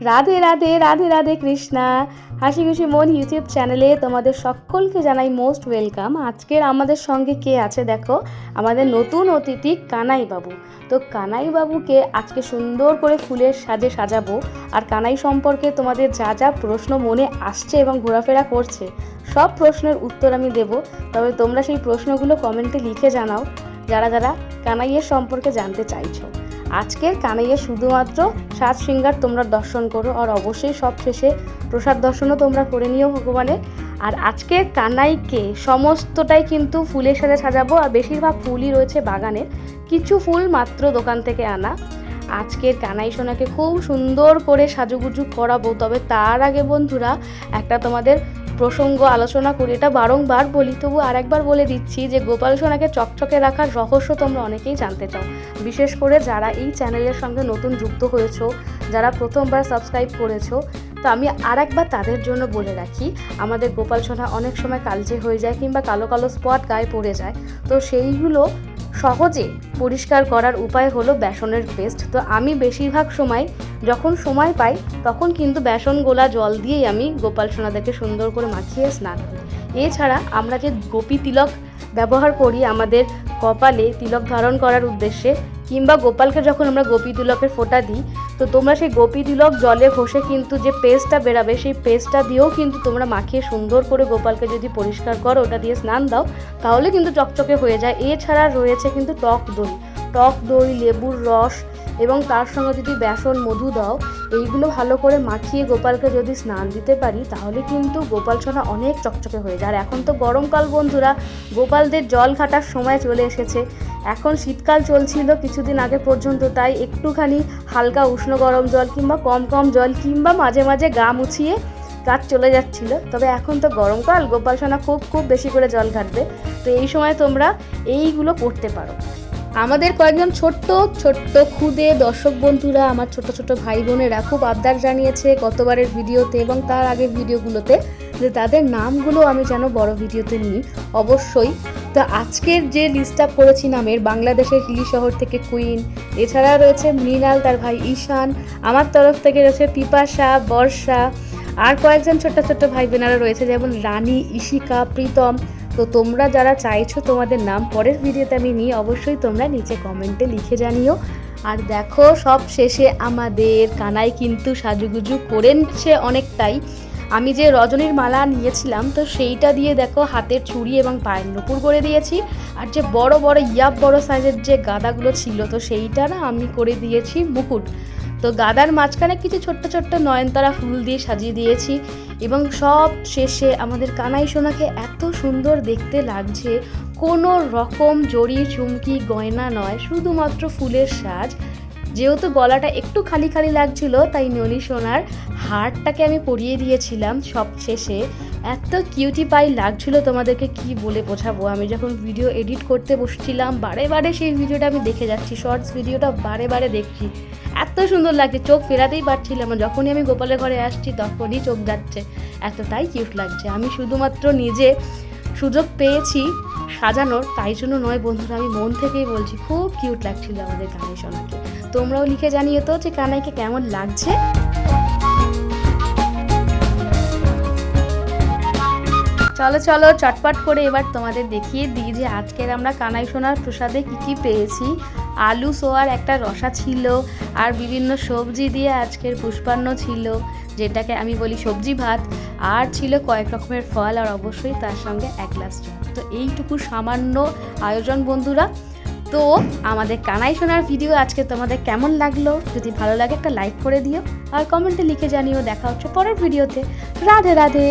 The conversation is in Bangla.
রাধে রাধে রাধে রাধে কৃষ্ণা। হাসি খুশি মন ইউটিউব চ্যানেলে তোমাদের সকলকে জানাই মোস্ট ওয়েলকাম। আজকের আমাদের সঙ্গে কে আছে দেখো? আমাদের নতুন অতিথি কানাই বাবু তো কানাই বাবুকে আজকে সুন্দর করে ফুলের সাজে সাজাবো আর কানাই সম্পর্কে তোমাদের যা যা প্রশ্ন মনে আসছে এবং ঘোরাফেরা করছে, সব প্রশ্নের উত্তর আমি দেব। তবে তোমরা সেই প্রশ্নগুলো কমেন্টে লিখে জানাও, যারা যারা কানাইয়ের সম্পর্কে জানতে চাইছো। আজকের কানাইয়ে শুধুমাত্র সাত শৃঙ্গার তোমরা দর্শন করো, আর অবশ্যই সব শেষে প্রসাদ দর্শনও তোমরা করে নিও ভগবানের। আর আজকের কানাইকে সমস্তটাই কিন্তু ফুলের সাথে সাজাবো, আর বেশিরভাগ ফুলই রয়েছে বাগানে কিছু ফুল মাত্র দোকান থেকে আনা। আজকের কানাই সোনাকে খুব সুন্দর করে সাজুগুজু করাবো, তবে তার আগে বন্ধুরা, একটা তোমাদের প্রসঙ্গ আলোচনা করি, এটা বারংবার বলি, তবু আরেকবার বলে দিচ্ছি যে গোপাল সোনাকে চকচকে রাখার রহস্য তোমরা অনেকেই জানতে চাও। বিশেষ করে যারা এই চ্যানেলের সঙ্গে নতুন যুক্ত হয়েছো, যারা প্রথমবার সাবস্ক্রাইব করেছ, তো আমি আর একবার তাদের জন্য বলে রাখি, আমাদের গোপাল সোনা অনেক সময় কালচে হয়ে যায় কিংবা কালো কালো স্পট গায়ে পড়ে যায়, তো সেইগুলো সহজে পরিষ্কার করার উপায় হলো বেসনের পেস্ট। তো আমি বেশিরভাগ সময় যখন সময় পাই, তখন কিন্তু বেসন গোলা জল দিয়েই আমি গোপাল সোনাদাকে সুন্দর করে মাখিয়ে স্নান করি। এছাড়া আমরা যে গোপী তিলক ব্যবহার করি, আমাদের কপালে তিলক ধারণ করার উদ্দেশ্যে, কিংবা গোপালকে যখন আমরা গোপী তিলকের ফোঁটা দিই তো তোমরা সেই গোপী তিলক জলে ঘষে কিন্তু যে পেস্টটা বেরাবে, সেই পেস্টটা দিয়েও কিন্তু তোমরা মাখিয়ে সুন্দর করে গোপালকে যদি পরিষ্কার করো, ওটা দিয়ে স্নান দাও, তাহলে কিন্তু চকচকে হয়ে যায়। এছাড়া রয়েছে কিন্তু টক দই। টক দই, লেবুর রস এবং তার সঙ্গে যদি বেসন, মধু দাও, এইগুলো ভালো করে মাখিয়ে গোপালকে যদি স্নান দিতে পারি, তাহলে কিন্তু গোপাল সোনা অনেক চকচকে হয়ে যায়। আর এখন তো গরমকাল বন্ধুরা, গোপালদের জল ঘাটার সময় চলে এসেছে। এখন শীতকাল চলছিল কিছুদিন আগে পর্যন্ত, তাই একটুখানি হালকা উষ্ণ গরম জল কিংবা কম কম জল কিংবা মাঝে মাঝে গা মুছিয়ে কাজ চলে যাচ্ছিল। তবে এখন তো গরমকাল, গোপাল সোনা খুব খুব বেশি করে জল ঘাটবে। তো এই সময় তোমরা এইগুলো করতে পারো। আমাদের কয়েকজন ছোট্ট ছোট্ট খুদে দর্শক বন্ধুরা, আমার ছোট ছোট ভাই বোনেরা খুব আবদার জানিয়েছে গতবারের ভিডিওতে এবং তার আগের ভিডিওগুলোতে যে তাদের নামগুলো আমি যেন বড় ভিডিওতে নিই। অবশ্যই তো আজকের যে লিস্ট আপ করেছি নামের বাংলাদেশের হিলি শহর থেকে কুইন এছাড়া রয়েছে মৃণাল, তার ভাই ঈশান, আমার তরফ থেকে রয়েছে পিপাসা, বর্ষা, আর কয়েকজন ছোট্ট ছোট্ট ভাই বোনেরা রয়েছে, যেমন রানী ইশিকা প্রীতম তো তোমরা যারা চাইছো তোমাদের নাম পরের ভিডিওতে আমি নিই অবশ্যই তোমরা নিচে কমেন্টে লিখে জানিও। আর দেখো, সব শেষে আমাদের কানাই কিন্তু সাজুগুজু করে নিচ্ছে অনেকটাই। আমি যে রজনীর মালা নিয়েছিলাম, তো সেইটা দিয়ে দেখো হাতের চুড়ি এবং পায়ের নুপুর করে দিয়েছি। আর যে বড় বড় ইয়াব বড় সাইজের যে গাদাগুলো ছিল, তো সেইটা না আমি করে দিয়েছি মুকুট। তো গাদার মাঝখানে কিছু ছোট্ট ছোট্ট নয়নতারা ফুল দিয়ে সাজিয়ে দিয়েছি এবং সব শেষে আমাদের কানাই সোনাকে এত সুন্দর দেখতে লাগছে। কোনো রকম জড়ি চুমকি, গয়না নয়, শুধুমাত্র ফুলের সাজ। যেহেতু গলাটা একটু খালি খালি লাগছিল, তাই ননি সোনার হারটাকে আমি পরিয়ে দিয়েছিলাম সব শেষে। এত কিউটি পাই লাগছিল তোমাদেরকে কি বলে বোঝাবো? আমি যখন ভিডিও এডিট করতে বসছিলাম, বারে বারে সেই ভিডিওটা আমি দেখে যাচ্ছি শর্টস ভিডিওটা বারে বারে দেখছি। এত সুন্দর লাগছে, চোখ ফেরাতেই পারছিলাম যখনই আমি গোপালের ঘরে আসছি, তখনই চোখ যাচ্ছে। এতটাই কিউট লাগছে। আমি শুধুমাত্র নিজে সুযোগ পেয়েছি সাজানোর, তাই জন্য নয় বন্ধুরা, আমি মন থেকেই বলছি, খুব কিউট লাগছিল আমাদের কানাই সোনাকে। তোমরাও লিখে জানিয়ে তো যে কানাইকে কেমন লাগছে। চলো চলো, চটপট করে এবার তোমাদের দেখিয়ে দিই যে আজকের আমরা কানাই সোনার প্রসাদে কী কী পেয়েছি। আলু, সোয়ার একটা রসা ছিল আর বিভিন্ন সবজি দিয়ে আজকের পুষ্পান্ন ছিল, যেটাকে আমি বলি সবজি ভাত। আর ছিল কয়েক রকমের ফল আর অবশ্যই তার সঙ্গে এক গ্লাস তো এইটুকু সামান্য আয়োজন, বন্ধুরা। তো আমাদের কানাই শোনার ভিডিও আজকে তোমাদের কেমন লাগল? যদি ভালো লাগে একটা লাইক করে দিও আর কমেন্টে লিখে জানিও। দেখা হচ্ছে পরের ভিডিওতে। রাধে রাধে।